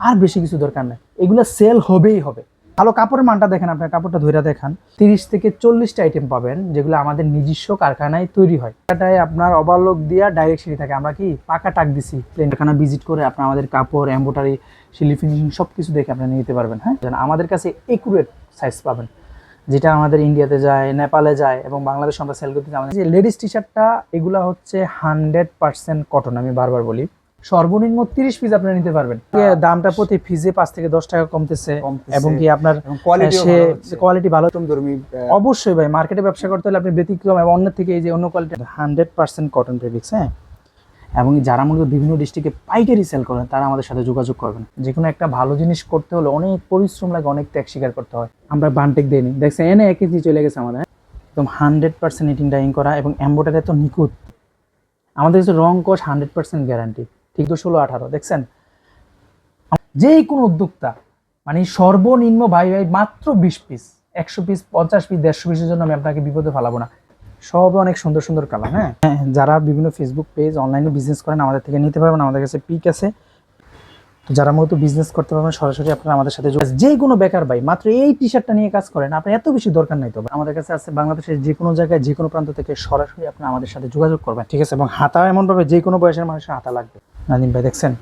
আর বেশি কিছু দরকার নেই। এগুলো সেল হবেই হবে। ভালো কাপড়ের মানটা দেখেন আপনার কাপড়টা ধরে দেখান। তিরিশ থেকে চল্লিশটা আইটেম পাবেন, যেগুলো আমাদের নিজস্ব কারখানায় তৈরি হয়। এটাই আপনার ওভারলোক দিয়া ডাইরেক্ট থাকে। আমরা কি পাকা টাক দিছি প্লেন কারখানা ভিজিট করে আপনার আমাদের কাপড় এম্বোটারি শিলি ফিনিশিং সব কিছু দেখে আপনি নিতে পারবেন হ্যাঁ? আমাদের কাছে একুরেট সাইজ পাবেন। যেটা আমাদের ইন্ডিয়াতে যায় নেপালে যায় এবং বাংলাদেশ আমরা সেল করতে আমাদের যে লেডিস টি শার্টটা এগুলা হচ্ছে হান্ড্রেড পার্সেন্ট কটন আমি বারবার বলি। সর্বনিম্ন তিরিশ পিস আপনি নিতে পারবেন। দামটা প্রতি পিসে পাঁচ থেকে দশ টাকা কমতেছে। এবং কি আপনার কোয়ালিটি ভালো অবশ্যই ভাই মার্কেটে ব্যবসা করতে হলে আপনি ব্যতিক্রম এবং অন্যের থেকে এই যে অন্য quality hundred percent cotton fabrics হ্যাঁ? এবং যারা মূলত বিভিন্ন ডিস্ট্রিক্টে পাইকারি সেল করেন তারা আমাদের সাথে যোগাযোগ করবেন। যে কোনো একটা ভালো জিনিস করতে হলে অনেক পরিশ্রম লাগে অনেক ত্যাগ স্বীকার করতে হয়। আমরা বানটেক দিইনি। দেখছেন এনে এক কেজি চলে গেছে আমাদের একদম হান্ড্রেড পার্সেন্ট ইটিং ডাইং করা এবং এম্বোটারি তো নিখুঁত। আমাদের কাছে রং কোষ হান্ড্রেড পার্সেন্ট গ্যারান্টি ঠিক তো ষোলো আঠারো দেখছেন? যে কোনো উদ্যোক্তা মানে সর্বনিম্ন ভাই ভাই মাত্র বিশ পিস একশো পিস পঞ্চাশ পিস দেড়শো পিসের জন্য আমি আপনাকে বিপদে ফালাবো না। সব অনেক সুন্দর সুন্দর কালার হ্যাঁ? হ্যাঁ, যারা বিভিন্ন ফেসবুক পেজ অনলাইনে বিজনেস করেন আমাদের থেকে নিতে পারবেন। আমাদের কাছে পিক আছে। যারা মূলত বিজনেস করতে পারবেন সরাসরি আপনারা আমাদের সাথে যে কোনো বেকার ভাই মাত্র এই টি শার্টটা নিয়ে কাজ করেন আপনার এত বেশি দরকার নাই তো আমাদের কাছে আছে বাংলাদেশের যে কোনো জায়গায় যে কোনো প্রান্ত থেকে সরাসরি আপনারা আমাদের সাথে যোগাযোগ করবেন ঠিক আছে? এবং হাতা এমনভাবে যে কোনো বয়সের মানুষের হাতা লাগবে। নাদিম ভাই দেখছেন?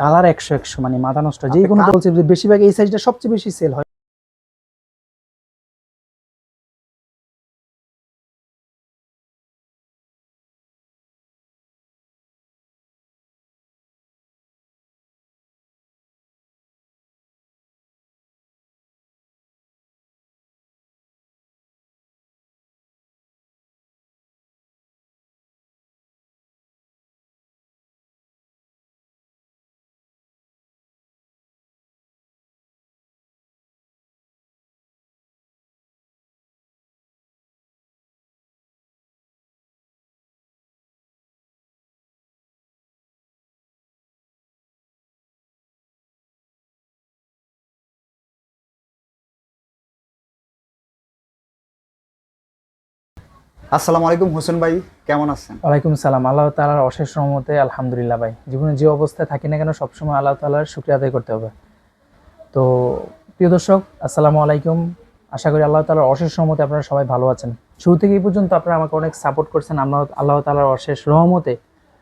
কালার একশো একশো মানে মাথা নষ্ট। যে কোনো বলছে যে বেশিরভাগ এই সাইজটা সবচেয়ে বেশি সেল হয়। আসসালামু আলাইকুম, হোসেন ভাই, কেমন আছেন? ওয়ালাইকুম সালাম। আল্লাহ তালার অশেষ রহমতে, আলহামদুলিল্লাহ ভাই। জীবনে যে অবস্থায় থাকি না কেন, সবসময় আল্লাহ তালার শুক্রিয়া আদায় করতে হবে। তো প্রিয় দর্শক, আসসালামু আলাইকুম। আশা করি আল্লাহ তালার অশেষ রহমতে আপনারা সবাই ভালো আছেন। শুরু থেকে এই পর্যন্ত আপনারা আমাকে অনেক সাপোর্ট করছেন। আমরা আল্লাহ তালার অশেষ রহমতে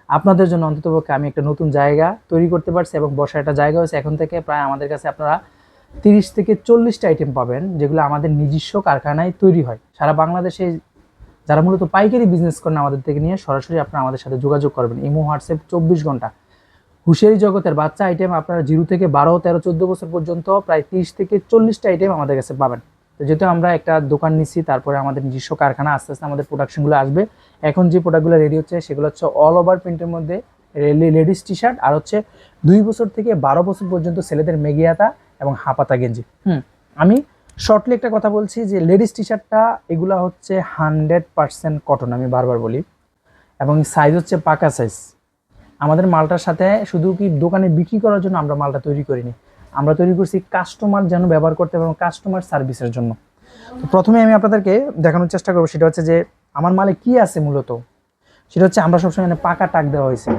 আপনাদের জন্য অন্ততপক্ষে আমি একটা নতুন জায়গা তৈরি করতে পারছি এবং বসার একটা জায়গা হয়েছে। এখন থেকে প্রায় আমাদের কাছে আপনারা তিরিশ থেকে চল্লিশটা আইটেম পাবেন, যেগুলো আমাদের নিজস্ব কারখানায় তৈরি হয়। সারা বাংলাদেশে যারা মূলত পাইকারি বিজনেস করেন আমাদের থেকে নিয়ে সরাসরি আপনারা আমাদের সাথে যোগাযোগ করবেন। ইমো, হোয়াটসঅ্যাপ, চব্বিশ ঘণ্টা। হুঁশিয়ারি জগতের বাচ্চা আইটেম আপনারা জিরো থেকে বারো, তেরো, চোদ্দ বছর পর্যন্ত প্রায় তিরিশ থেকে চল্লিশটা আইটেম আমাদের কাছে পাবেন। তো যেহেতু আমরা একটা দোকান নিচ্ছি তারপরে আমাদের নিজস্ব কারখানা, আস্তে আস্তে আমাদের প্রোডাকশনগুলো আসবে। এখন যে প্রোডাক্টগুলো রেডি হচ্ছে, সেগুলো হচ্ছে অল ওভার প্রিন্টের মধ্যে লেডিস টি শার্ট আর হচ্ছে দুই বছর থেকে বারো বছর পর্যন্ত ছেলেদের মেগিয়াতা এবং হাপাতা গেঞ্জি। হুম, আমি শর্টলি একটা কথা বলছি যে লেডিস টি শার্টটা এগুলা হচ্ছে হান্ড্রেড পার্সেন্ট কটন আমি বারবার বলি। এবং সাইজ হচ্ছে পাকা সাইজ আমাদের মালটার সাথে শুধু কি দোকানে বিক্রি করার জন্য আমরা মালটা তৈরি করিনি। আমরা তৈরি করছি কাস্টমার যেন ব্যবহার করতে পারে কাস্টমার সার্ভিসের জন্য। তো প্রথমে আমি আপনাদেরকে দেখানোর চেষ্টা করব, সেটা হচ্ছে যে আমার মালে কি আছে মূলত? সেটা হচ্ছে আমরা সবসময় পাকা টাক দেওয়া হয়েছে।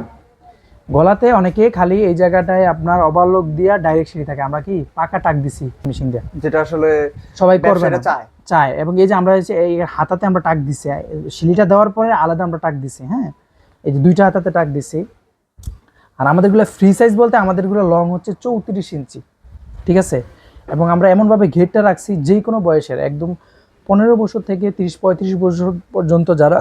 গলাতে অনেকে খালি এই জায়গাটায় আপনার ওভারলোক দিয়া ডাইরেক্ট সিঁড়ি থাকে। আমরা কি পাকা টাক দিছি মেশিন দিয়ে? যেটা আসলে সবাই করবে না। চায়। চায়। এবং এই যে আমরা এই যে হাতাতে আমরা টাক দিছি। শিলিটা দেওয়ার পরে আলাদা আমরা টাক দিছি হ্যাঁ? এই যে দুইটা হাতাতে টাক দিছি। আর আমাদেরগুলো ফ্রি সাইজ বলতে আমাদেরগুলো লং হচ্ছে চৌত্রিশ ইঞ্চি। ঠিক আছে? এবং আমরা এমনভাবে ঘেরটা রাখছি যে কোনো বয়সের। একদম পনেরো বছর থেকে তিরিশ পঁয়ত্রিশ বছর পর্যন্ত যারা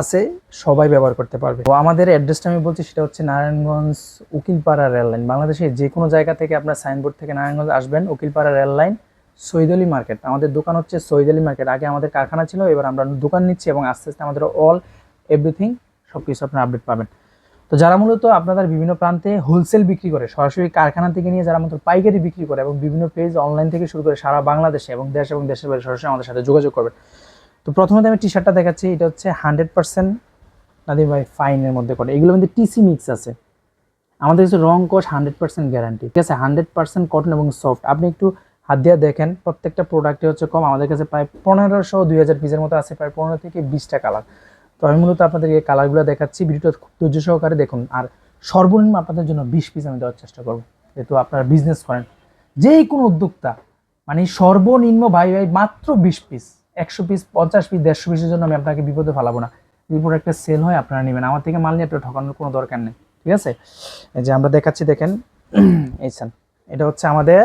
আছে, সবাই ব্যবহার করতে পারবে। তো আমাদের অ্যাড্রেসটা আমি বলছি, সেটা হচ্ছে নারায়ণগঞ্জ উকিলপাড়া রেল লাইন। বাংলাদেশের যে কোনো জায়গা থেকে আপনার সাইনবোর্ড থেকে নারায়ণগঞ্জ আসবেন, উকিলপাড়া রেল লাইন সৈদলি মার্কেট। আমাদের দোকান হচ্ছে সৈদলি মার্কেট। আগে আমাদের কারখানা ছিল, এবার আমরা দোকান নিচ্ছি এবং আস্তে আস্তে আমাদের অল এভরিথিং সব কিছু আপনার আপডেট পাবেন। তো যারা মূলত আপনাদের বিভিন্ন প্রান্তে হোলসেল বিক্রি করে, সরাসরি কারখানা থেকে নিয়ে যারা মূলত পাইকারি বিক্রি করে এবং বিভিন্ন পেজ অনলাইন থেকে শুরু করে সারা বাংলাদেশে এবং দেশ এবং দেশের বাইরে সরাসরি আমাদের সাথে যোগাযোগ করবেন। তো প্রথমে আমি টি শার্টটা দেখাচ্ছি, এটা হচ্ছে হান্ড্রেড পার্সেন্ট নাদিম ভাই ফাইনের মধ্যে করে এগুলোর মধ্যে টিসি মিক্স আছে। আমাদের কাছে রং কোষ হান্ড্রেড পার্সেন্ট গ্যারান্টি ঠিক আছে? হান্ড্রেড পার্সেন্ট কটন এবং সফট আপনি একটু হাত দিয়ে দেখেন, প্রত্যেকটা প্রোডাক্টে হচ্ছে কম। আমাদের কাছে প্রায় পনেরোশো, দুই হাজার পিসের মতো আছে, প্রায় পনেরো থেকে বিশটা কালার তো আমি মূলত আপনাদেরকে কালারগুলো দেখাচ্ছি, ভিডিওটা খুব ধৈর্য সহকারে দেখুন। আর সর্বনিম্ন আপনাদের জন্য বিশ পিস আমি দেওয়ার চেষ্টা করব, যেহেতু আপনারা বিজনেস করেন। যেই কোনো উদ্যোক্তা মানে সর্বনিম্ন ভাই ভাই মাত্র বিশ পিস একশো পিস পঞ্চাশ পিস দেড়শো পিসের জন্য আমি আপনাকে বিপদে ফালাবো না। যদি প্রোডাক্টটা সেল হয় আপনারা নেবেন। আমার থেকে মাল নিয়ে আপনার ঠকানোর কোনো দরকার নেই ঠিক আছে? এই যে আমরা দেখাচ্ছি দেখেন। এই সান এটা হচ্ছে আমাদের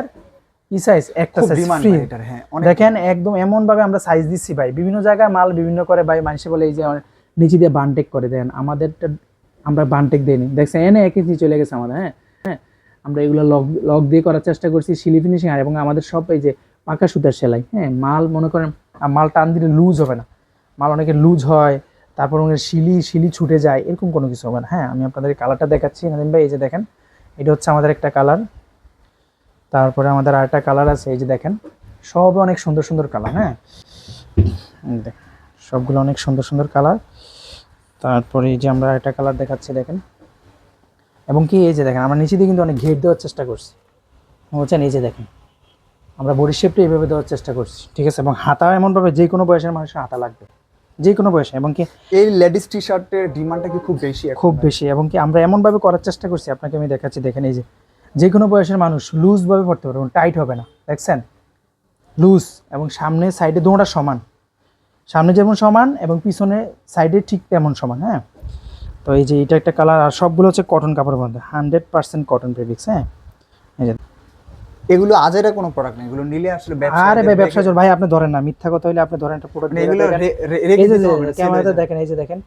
কি সাইজ একটা সাইজ ফ্রি হ্যাঁ দেখেন একদম এমন ভাবে আমরা সাইজ দিচ্ছি ভাই। বিভিন্ন জায়গায় মাল বিভিন্ন করে ভাই মানুষে বলে এই যে নিচে দিয়ে বানটেক করে দেন। আমাদেরটা আমরা বানটেক দেইনি। দেখছেন এনে এক ইঞ্চি চলে গেছে আমাদের হ্যাঁ? হ্যাঁ আমরা এগুলো লক লক দিয়ে করার চেষ্টা করছি সিলি ফিনিশিং আর এবং আমাদের সব এই যে পাকা সুতার সেলাই হ্যাঁ? মাল মনে করেন আহ, মাল টান দিলে লুজ হবে না। মাল অনেকে লুজ হয় তারপর ওখানে শিলি শিলি ছুটে যায় এরকম কোনো কিছু হবে না। হ্যাঁ আমি আপনাদের কালারটা দেখাচ্ছি নাদিম ভাই এই যে দেখেন এটা হচ্ছে আমাদের একটা কালার তারপরে আমাদের আরেকটা কালার আছে এই যে দেখেন সব অনেক সুন্দর সুন্দর কালার হ্যাঁ। সবগুলো অনেক সুন্দর সুন্দর কালার তারপরে এই যে আমরা একটা কালার দেখাচ্ছি দেখেন। এবং কি এই যে দেখেন আমরা নিচে দিয়ে কিন্তু অনেক ঘের দেওয়ার চেষ্টা করছি। বলছেন এই যে দেখেন আমরা বডি শেপটা এইভাবে দেওয়ার চেষ্টা করছি ঠিক আছে? এবং হাতা এমনভাবে যে কোনো বয়সের মানুষের হাতা লাগবে যে কোনো বয়সে এবং কি এই লেডিস টি শার্টের ডিমান্ডটা কি খুব বেশি খুব বেশি এবং কি আমরা এমনভাবে করার চেষ্টা করছি আপনাকে আমি দেখাচ্ছি দেখেন এই যে যে কোনো বয়সের মানুষ লুজভাবে পড়তে পারবে টাইট হবে না দেখছেন? লুজ এবং সামনে সাইডে দুটোটা সমান। সামনে যেমন সমান এবং পিছনে সাইডে ঠিক তেমন সমান হ্যাঁ? তো এই যে এটা একটা কালার আর সবগুলো হচ্ছে কটন কাপড়ের মধ্যে হান্ড্রেড পার্সেন্ট কটন ফেব্রিক্স হ্যাঁ? এই যে এগুলো আজেরা কোনো প্রোডাক্ট নেই এগুলো নিলে আসলে ব্যবসা আরে ভাই ব্যবসা চল ভাই আপনি ধরেন না মিথ্যা কথা হইলে আপনি ধরেন একটা প্রোডাক্ট মানে এগুলো ক্যামেরাতে দেখেন এই যে দেখেন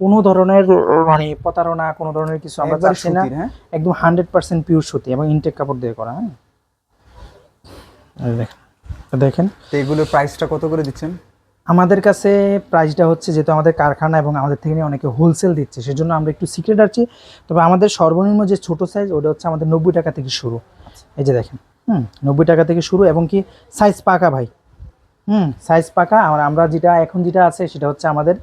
কোনো ধরনের মানে প্রতারণা কোনো ধরনের কিছু আমরা চাচ্ছি না। হ্যাঁ? একদম হান্ড্রেড পার্সেন্ট পিওর সুতি এবং ইনটেক কাপড় দিয়ে করা হ্যাঁ? দেখেন দেখেন। তো এগুলোর প্রাইসটা কত করে দিচ্ছেন? আমাদের কাছে প্রাইসটা হচ্ছে যেহেতু আমাদের কারখানা এবং আমাদের থেকে নিয়ে অনেকে হোলসেল দিচ্ছে সেজন্য আমরা একটু সিক্রেট আছি তবে আমাদের সর্বনিম্ন যে ছোট সাইজ ওটা হচ্ছে আমাদের নব্বই টাকা থেকে শুরু। এই যে দেখেন হুম, নব্বই টাকা থেকে শুরু এবং কি সাইজ পাকা ভাই। হুম সাইজ পাকা। আর আমরা যেটা, এখন যেটা আছে সেটা হচ্ছে আমাদের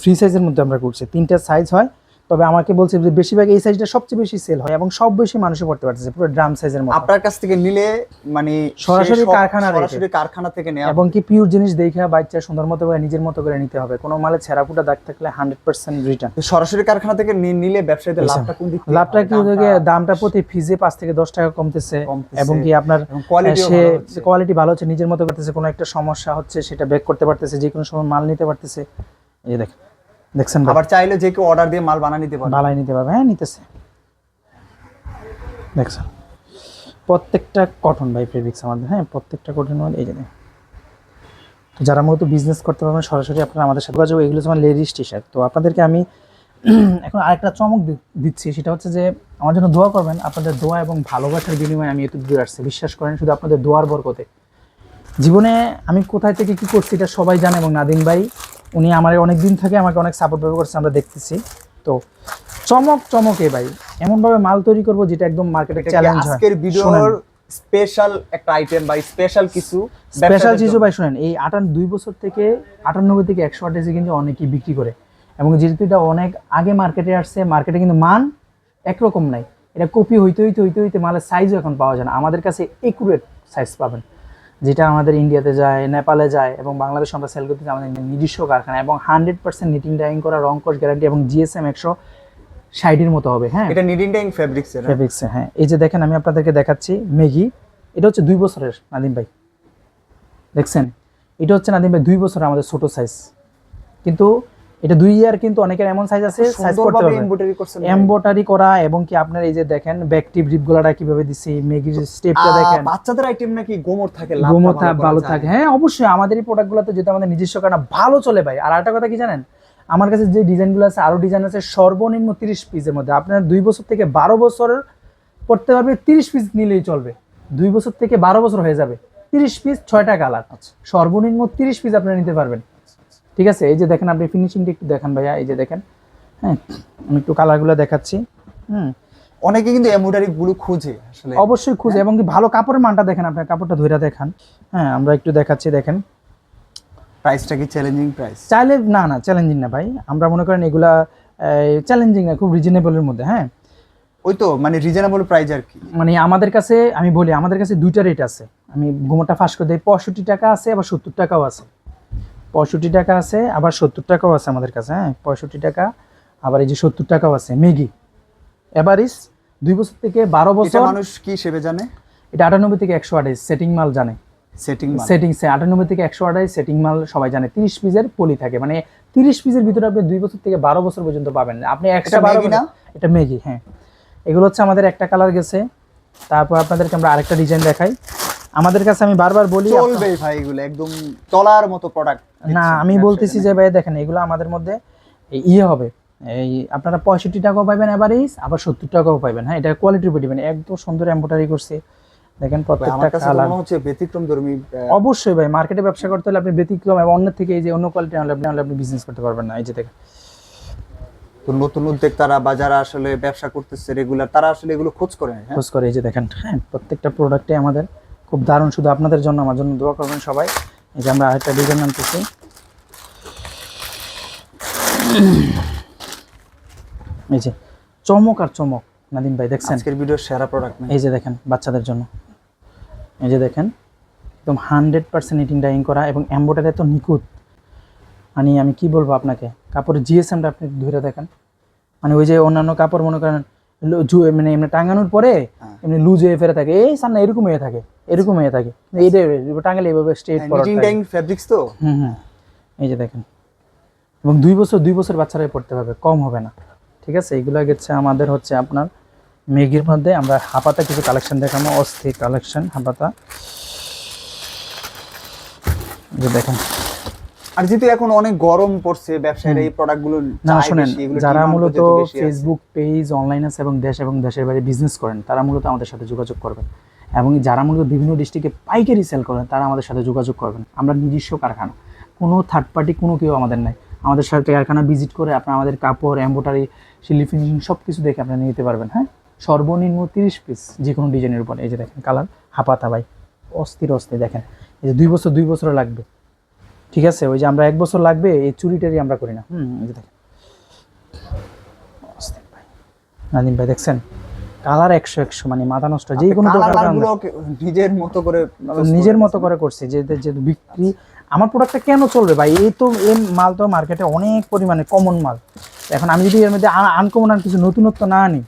ফ্রি সাইজের মধ্যে আমরা করছি। তিনটা সাইজ হয়। তবে আমাকে বলছে যে বেশিরভাগ এই সাইজটা সবচেয়ে বেশি সেল হয় এবং সব বেশি মানুষে পড়তে পারতেছে পুরো ড্রাম সাইজের মতো। আপনার কাছ থেকে নিলে মানে সরাসরি কারখানা সরাসরি কারখানা থেকে নেওয়া এবং কি পিওর জিনিস দেখে বাচ্চা সুন্দর মতো করে নিজের মতো করে নিতে হবে। কোনো মালে ছেঁড়াফুটা দাগ থাকলে হান্ড্রেড পার্সেন্ট রিটার্ন সরাসরি কারখানা থেকে নিলে ব্যবসায়ীদের লাভটা কোন দিক লাভটা কি দামটা- দামটা প্রতি ফিজে পাঁচ থেকে দশ টাকা কমতেছে। এবং কি আপনার সে কোয়ালিটি ভালো হচ্ছে নিজের মতো করতেছে কোনো একটা সমস্যা হচ্ছে সেটা বেক করতে পারতেছে যে কোনো সময় মাল নিতে পারতেছে। এই দেখেন। দেখছেন? আবার চাইলে যে কেউ অর্ডার দিয়ে মাল বানিয়ে নিতে পারে বালাই নিতে পারবে হ্যাঁ নিতেছে। দেখছেন? প্রত্যেকটা কটন বাই ফেব্রিক্স আমাদের হ্যাঁ প্রত্যেকটা কটন মানে এই যে দেখেন। তো যারা মূলত বিজনেস করতে পারবেন সরাসরি আপনারা আমাদের সাথে যোগাযোগ এগুলো হচ্ছে আমার লেডিস টি শার্ট তো আপনাদেরকে আমি এখন আরেকটা চমক দিচ্ছি সেটা হচ্ছে যে আমার জন্য দোয়া করবেন আপনাদের দোয়া এবং ভালোবাসার বিনিময়ে আমি এত দূরে আসছি বিশ্বাস করেন শুধু আপনাদের দোয়ার বরকতে। জীবনে আমি কোথায় থেকে কি করছি এটা সবাই জানে এবং নাদিম ভাই উনি আমার অনেক দিন থেকে আমাকে অনেক সাপোর্ট ব্যবহার করছে আমরা দেখতেছি। তো চমক চমকে ভাই। এমনভাবে মাল তৈরি করব যেটা একদম মার্কেটে চ্যালেঞ্জ হয়। আজকের ভিডিওর স্পেশাল একটা আইটেম বা স্পেশাল কিছু? স্পেশাল জন্য। ভাই শুনেন এই আটান দুই বছর থেকে আটানব্বই থেকে একশো আঠাশে কিন্তু অনেকেই বিক্রি করে। এবং যেহেতু এটা অনেক আগে মার্কেটে আসছে মার্কেটে কিন্তু মান একরকম নাই। এটা কপি হইতে হইতে হইতে হইতে মালের সাইজও এখন পাওয়া যায় না। আমাদের কাছে একুরেট সাইজ পাবেন। যেটা আমাদের ইন্ডিয়াতে যায় নেপালে যায় এবং বাংলাদেশ আমরা সেল করতে আমাদের নিজস্ব কারখানা এবং হান্ড্রেড পার্সেন্ট নিটিং ডাইং করা রং কোর্স গ্যারান্টি এবং জিএসএম একশো সাইডের মতো হবে হ্যাঁ? এটা নিটিং ডাইং ফেব্রিক্স ফেব্রিক্স হ্যাঁ? ফেব্রিক্সে হ্যাঁ। এই যে দেখেন আমি আপনাদেরকে দেখাচ্ছি ম্যাগি এটা হচ্ছে দুই বছরের নাদিম ভাই। দেখছেন? এটা হচ্ছে নাদিম ভাই দুই বছরের আমাদের ছোটো সাইজ কিন্তু এটা দুই ইয়ার কিন্তু অনেকের এমন সাইজ আছে সাইজ করতে পারবে এমব্রয়ডারি। করা এবং কি আপনার এই যে দেখেন ব্যাকটিভ রিপ গুলাটা কীভাবে দিছি ম্যাগির স্টেপটা দেখেন। বাচ্চাদের আইটেম নাকি গোমর থাকে লাভটা গোমতা ভালো থাকে হ্যাঁ অবশ্যই আমাদের এই প্রোডাক্টগুলোতে যেহেতু আমাদের নিজস্ব কারণে ভালো চলে ভাই। আর একটা কথা কি জানেন? আমার কাছে যে ডিজাইনগুলো আছে আরও ডিজাইন আছে সর্বনিম্ন তিরিশ পিসের মধ্যে। আপনার দুই বছর থেকে বারো বছরের পড়তে পারবে তিরিশ পিস নিলেই চলবে। দুই বছর থেকে বারো বছর হয়ে যাবে। তিরিশ পিস ছয়টা কালার আচ্ছা। সর্বনিম্ন তিরিশ পিস আপনারা নিতে পারবেন। ঠিক আছে? এই যে দেখেন আপনি ফিনিশিংটা একটু দেখেন ভাইয়া এই যে দেখেন। হ্যাঁ আমি একটু কালারগুলো দেখাচ্ছি। হুম। অনেকে কিন্তু এমব্রয়ডারি গুলো খুঁজে আসলে। অবশ্যই খুঁজে এবং কি ভালো কাপড়ের মানটা দেখেন আপনার কাপড়টা ধরে দেখান। হ্যাঁ আমরা একটু দেখাচ্ছি দেখেন। প্রাইসটা কি চ্যালেঞ্জিং প্রাইস চাইলে না না চ্যালেঞ্জিং না ভাই। আমরা মনে করেন এগুলা চ্যালেঞ্জিং না খুব রিজনেবলের মধ্যে হ্যাঁ। ওই তো মানে রিজনেবল প্রাইস আর কি। মানে আমাদের কাছে আমি বলি আমাদের কাছে দুইটা রেট আছে। আমি গোমরটা ফাঁস করে দিই পঁয়ষট্টি টাকা আছে আবার সত্তর টাকাও আছে। পঁয়ষট্টি টাকা আছে আবার সত্তর টাকাও আছে আমাদের কাছে হ্যাঁ? পঁয়ষট্টি টাকা আবার এই যে সত্তর টাকাও আছে ম্যাগি। এভারিস দুই বছর থেকে বারো বছর মানুষ কি হিসেবে জানে? এটা আটানব্বই থেকে একশো আঠাইশ সেটিং মাল জানে। সেটিং সেটিং সে আটানব্বই থেকে একশো আঠাইশ সেটিং মাল সবাই জানে। তিরিশ পিসের পলি থাকে মানে তিরিশ পিসের ভিতরে আপনি দুই বছর থেকে বারো বছর পর্যন্ত পাবেন। না আপনি একশো বারো ম্যাগি না? এটা মেগি হ্যাঁ। এগুলো হচ্ছে আমাদের একটা কালার গেছে। তারপর আপনাদেরকে আমরা আরেকটা ডিজাইন দেখাই। আমাদের কাছে আমি বারবার বলি চলবে ভাই এগুলো একদম চলার মতো প্রোডাক্ট না আমি বলতেছি যে ভাই দেখেন এগুলো আমাদের মধ্যে ইয়ে হবে। এই আপনারা পঁয়ষট্টি টাকাও পাবেন এভারেজ আবার সত্তর টাকাও পাবেন। হ্যাঁ এটা কোয়ালিটির উপর ডিপেন্ড একদম সুন্দর এম্বোটারি করছে। দেখেন প্রত্যেকটা কালার হচ্ছে ব্যতিক্রম ধর্মী অবশ্যই ভাই মার্কেটে ব্যবসা করতে হলে আপনি ব্যতিক্রম এবং অন্যের থেকে এই যে অন্য কোয়ালিটি আনলে আপনি আপনি বিজনেস করতে পারবেন না। এই যে দেখেন। তো নতুন উদ্যোক্তারা বা যারা আসলে ব্যবসা করতেছে রেগুলার তারা আসলে এগুলো খোঁজ করে হ্যাঁ? খোঁজ করে এই যে দেখেন। হ্যাঁ প্রত্যেকটা প্রোডাক্টে আমাদের খুব দারুণ শুধু আপনাদের জন্য আমার জন্য দোয়া করবেন সবাই। এই যে আমরা আরেকটা ডিজাইন আনতেছি। এই যে চমক আর চমক নাদিম ভাই দেখছেন? আজকের ভিডিওর সেরা প্রোডাক্ট এই যে দেখেন বাচ্চাদের জন্য। এই যে দেখেন একদম হান্ড্রেড পার্সেন্ট ইটিং ডাইং করা এবং এম্বোটারি এত নিখুঁত। মানে আমি কি বলব আপনাকে? কাপড় জিএসএমটা আপনি ধরে দেখেন। মানে ওই যে অন্যান্য কাপড় মনে করেন মানে এমনি টাঙানোর পরে হ্যাঁ। এমনি লুজ হয়ে ফেরে থাকে। এই সামনে এরকম হয়ে থাকে এরকম হয়ে থাকে। এইটা টাঙালে এইভাবে স্ট্রেট ফেব্রিক্স তো? হুম হুম। এই যে দেখেন। এবং দুই বছর দুই বছর বাচ্চারাই পড়তে পারবে কম হবে না। ঠিক আছে? এগুলো গেছে আমাদের হচ্ছে আপনার মেগির মধ্যে। আমরা হাপাতা কিছু কালেকশন দেখানো অস্থির কালেকশন হাপাতা। যে দেখেন। আর যেহেতু এখন অনেক গরম পড়ছে ব্যবসায়ীরা এই প্রোডাক্টগুলো না শোনেন যারা মূলত। ফেসবুক পেজ অনলাইন আছে এবং দেশ এবং দেশের বাইরে বিজনেস করেন তারা মূলত আমাদের সাথে যোগাযোগ করবেন। এবং যারা মূলত বিভিন্ন ডিস্ট্রিক্টে পাইকারি সেল করেন তারা আমাদের সাথে যোগাযোগ করবেন। আমরা নিজস্ব কারখানা কোনো থার্ড পার্টি কোনো কেউ আমাদের নাই। আমাদের সাথে কারখানা ভিজিট করে আপনার আমাদের কাপড় এম্বোটারি শিলি ফিনিশিং সব কিছু দেখে আপনারা নিতে পারবেন হ্যাঁ? সর্বনিম্ন তিরিশ পিস যে কোনো ডিজাইনের উপর এই যে দেখেন কালার হাপাতা ভাই অস্থির অস্থির দেখেন। এই যে দুই বছর দুই বছর লাগবে। ঠিক আছে? ওই যে আমরা এক বছর লাগবে এই চুরিটারি আমরা করি না। হুম দেখেন। ভাই। নাদিম ভাই দেখছেন? কালার একশো একশো মানে মাথা নষ্ট। যে কোনো নিজের মতো করে নিজের মতো করে করছি যে যে বিক্রি। আমার প্রোডাক্টটা কেন চলবে ভাই? এই তো এই মাল তো মার্কেটে অনেক পরিমাণে কমন মাল। এখন আমি যদি এর মধ্যে আনকমন আর কিছু নতুনত্ব না আনি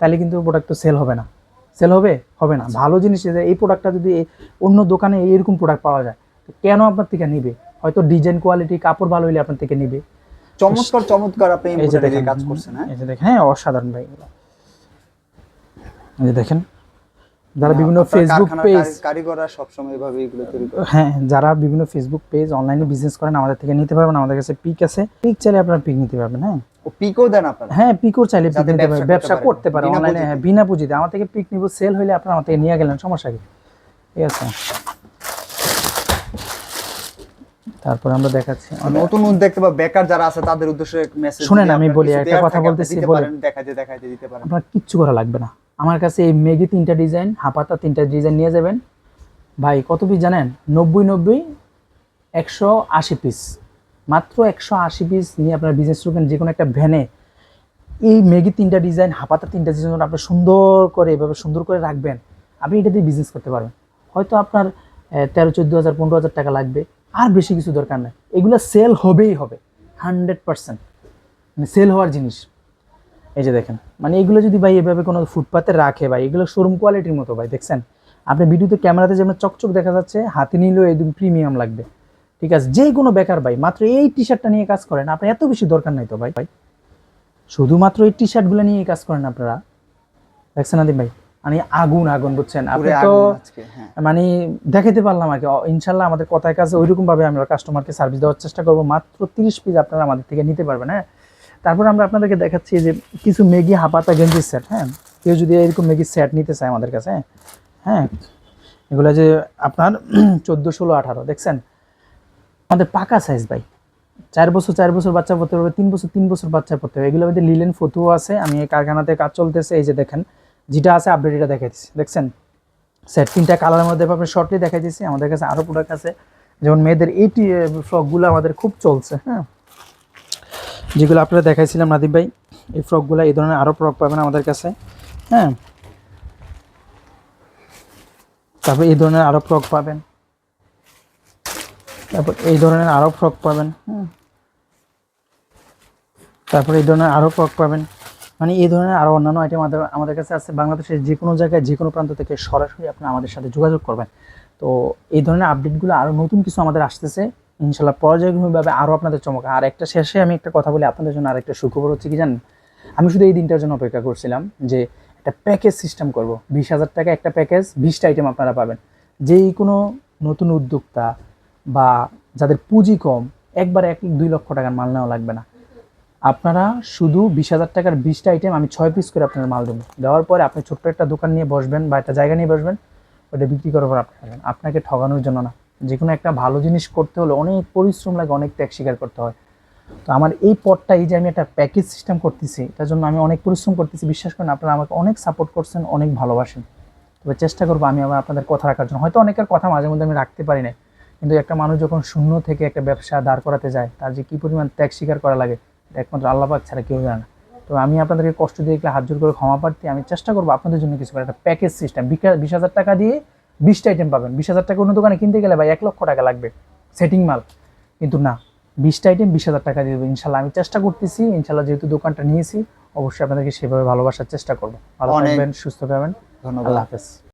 তাহলে কিন্তু প্রোডাক্ট তো সেল হবে না। সেল হবে? হবে না। ভালো জিনিস যে এই প্রোডাক্টটা যদি অন্য দোকানে এরকম প্রোডাক্ট পাওয়া যায় কেন আপনার থেকে নিবে? হয়তো ডিজাইন কোয়ালিটি কাপড় ভালো হলে আপনার থেকে নিবে। চমৎকার চমৎকার আপনি এই যে দেখেন কাজ করছেন হ্যাঁ? এই যে দেখেন হ্যাঁ অসাধারণ ভাই। এই যে দেখেন যারা বিভিন্ন ফেসবুক পেজ কারি- কারিগররা সবসময় এভাবে এগুলো তৈরি করে। হ্যাঁ যারা বিভিন্ন ফেসবুক পেজ অনলাইনে বিজনেস করেন আমাদের থেকে নিতে পারবেন আমাদের কাছে পিক আছে। পিক চাইলে আপনারা পিক নিতে পারবেন হ্যাঁ। ও পিকও দেন আপনারা? হ্যাঁ পিকও চাইলে পিক নিতে ব্যবসা পারবেন করতে ব্যবসা করতে পারে বিনা অনলাইনে হ্যাঁ বিনা পুঁজিতে। আমার থেকে পিক নিব সেল হইলে আপনারা আমার থেকে নিয়ে গেলেন সমস্যা কি? ঠিক আছে। তারপর আমরা দেখাচ্ছি। নতুন উদ্যোক্তা বা বেকার যারা আছে তাদের উদ্দেশ্যে মেসেজ শুনেন, আমি বলি, একটা কথা বলতেছি, বলি। দেখাতে দেখাতে দিতে পারেন। আপনার কিচ্ছু করা লাগবে না। আমার কাছে এই মেগি তিনটা ডিজাইন হাপাতা তিনটা ডিজাইন নিয়ে যাবেন। ভাই কত পিস জানেন? নব্বই নব্বই একশো আশি পিস মাত্র একশো আশি পিস নিয়ে আপনার বিজনেস করবেন যে কোনো একটা ভ্যানে। এই মেগি তিনটা ডিজাইন হাপাতা তিনটা ডিজাইন আপনি সুন্দর করে এভাবে সুন্দর করে রাখবেন আপনি এটা দিয়ে বিজনেস করতে পারবেন। হয়তো আপনার তেরো চোদ্দ হাজার পনেরো হাজার টাকা লাগবে। আর বেশি কিছু দরকার নেই। এগুলো সেল হবেই হবে হান্ড্রেড পার্সেন্ট মানে সেল হওয়ার জিনিস। এই যে দেখেন মানে এগুলো যদি ভাই এভাবে কোনো ফুটপাতে রাখে ভাই, এগুলো শোরুম কোয়ালিটির মতো ভাই, দেখছেন? আপনি ভিডিওতে ক্যামেরাতে যেমন চকচক দেখা যাচ্ছে, হাতে নিলেও একদম প্রিমিয়াম লাগবে। ঠিক আছে? যে কোনো বেকার ভাই, মাত্র এই টি শার্টটা নিয়ে কাজ করেন, আপনার এত বেশি দরকার নাই তো ভাই। ভাই, শুধুমাত্র এই টি শার্টগুলো নিয়ে কাজ করেন আপনারা। দেখছেন আদিম ভাই? মানে আগুন আগুন বুঝছেন? আপনি তো হ্যাঁ। মানে দেখাতে পারলাম আর কি। ইনশাল্লাহ আমাদের কথায় কাছে ওইরকম ভাবে আমরা কাস্টমারকে সার্ভিস দেওয়ার চেষ্টা করব। মাত্র তিরিশ পিস আপনারা আমাদের থেকে নিতে পারবেন হ্যাঁ? তারপর আমরা আপনাদেরকে দেখাচ্ছি যে কিছু মেগি হাপাতা গেঞ্জি সেট হ্যাঁ? কেউ যদি এরকম মেগি সেট নিতে চায় আমাদের কাছে হ্যাঁ? হ্যাঁ এগুলো যে আপনার চোদ্দ ষোলো আঠারো দেখছেন? আমাদের পাকা সাইজ ভাই। চার বছর চার বছর বাচ্চা পড়তে পারবে তিন বছর তিন বছর বাচ্চা পড়তে হবে। এগুলো মধ্যে লিলেন ফতুও আছে আমি কারখানাতে কাজ চলতেছে এই যে দেখেন। যেটা আছে আপডেট এটা দেখাইতেছি দেখছেন? সেট তিনটা কালারের মধ্যে আপনি শর্টলি দেখাই দিচ্ছি। আমাদের কাছে আরও প্রোডাক্ট আছে। যেমন মেয়েদের এই ফ্রকগুলো আমাদের খুব চলছে হ্যাঁ? যেগুলো আপনারা দেখাইছিলাম নাদিব ভাই, এই ফ্রকগুলো এই ধরনের আরও ফ্রক পাবেন আমাদের কাছে হ্যাঁ? তারপর এই ধরনের আরও ফ্রক পাবেন। তারপর এই ধরনের আরও ফ্রক পাবেন হ্যাঁ? তারপর এই ধরনের আরও ফ্রক পাবেন। মানে এই ধরনের আরও অন্যান্য আইটেম আমাদের কাছে আছে। বাংলাদেশের যে কোনো জায়গায় যে কোনো প্রান্ত থেকে সরাসরি আপনি আমাদের সাথে যোগাযোগ করবেন। তো এই ধরনের আপডেটগুলো আরও নতুন কিছু আমাদের আসতেছে। ইনশাল্লাহ পর্যায়ক্রমিকভাবে আরও আপনাদের চমক। আর একটা শেষে আমি একটা কথা বলি, আপনাদের জন্য আরেকটা সুখবর হচ্ছে কি জানেন? আমি শুধু এই দিনটার জন্য অপেক্ষা করছিলাম যে একটা প্যাকেজ সিস্টেম করব। বিশ হাজার টাকা একটা প্যাকেজ বিশটা আইটেম আপনারা পাবেন। যেই কোনো নতুন উদ্যোক্তা বা যাদের পুঁজি কম, একবার এক, দুই লক্ষ টাকার মাল নেওয়া লাগবে না। আপনারা শুধু বিশ হাজার টাকার বিশটা আইটেম আমি ছয় পিস করে আপনার মাল দেবো। দেওয়ার পরে আপনি ছোট্ট একটা দোকান নিয়ে বসবেন বা একটা জায়গা নিয়ে বসবেন ওটা বিক্রি করার পর আপনি আপনাকে ঠগানোর জন্য না। যে কোনো একটা ভালো জিনিস করতে হলে অনেক পরিশ্রম লাগে, অনেক ত্যাগ স্বীকার করতে হয়। তো আমার এই পথটা এই যে আমি একটা প্যাকেজ সিস্টেম করতেছি তার জন্য আমি অনেক পরিশ্রম করতেছি। বিশ্বাস করেন, আপনারা আমাকে অনেক সাপোর্ট করছেন, অনেক ভালোবাসেন। তবে চেষ্টা করব আমি আমার আপনাদের কথা রাখার জন্য। হয়তো অনেকের কথা মাঝে মধ্যে আমি রাখতে পারি না কিন্তু একটা মানুষ যখন শূন্য থেকে একটা ব্যবসা দাঁড় করাতে যায়, তার যে কী পরিমাণ ত্যাগ স্বীকার করা লাগে একমাত্র আল্লাপাক ছাড়া কেউ জানে না। তো আমি আপনাদেরকে কষ্ট দিয়ে দেখলে হাত জোর করে ক্ষমা প্রার্থী আমি চেষ্টা করব আপনাদের জন্য কিছু করে। একটা প্যাকেজ সিস্টেম বিশ হাজার টাকা দিয়ে বিশটা আইটেম পাবেন। বিশ হাজার টাকা অন্য দোকানে কিনতে গেলে ভাই এক লক্ষ টাকা লাগবে। সেটিং মাল। কিন্তু না বিশটা আইটেম বিশ হাজার টাকা দিয়ে দেবো। ইনশাল্লাহ আমি চেষ্টা করতেছি ইনশাল্লাহ যেহেতু দোকানটা নিয়েছি অবশ্যই আপনাদেরকে সেভাবে ভালোবাসার চেষ্টা করব। ভালো থাকবেন সুস্থ থাকবেন। ধন্যবাদ। হাফেজ।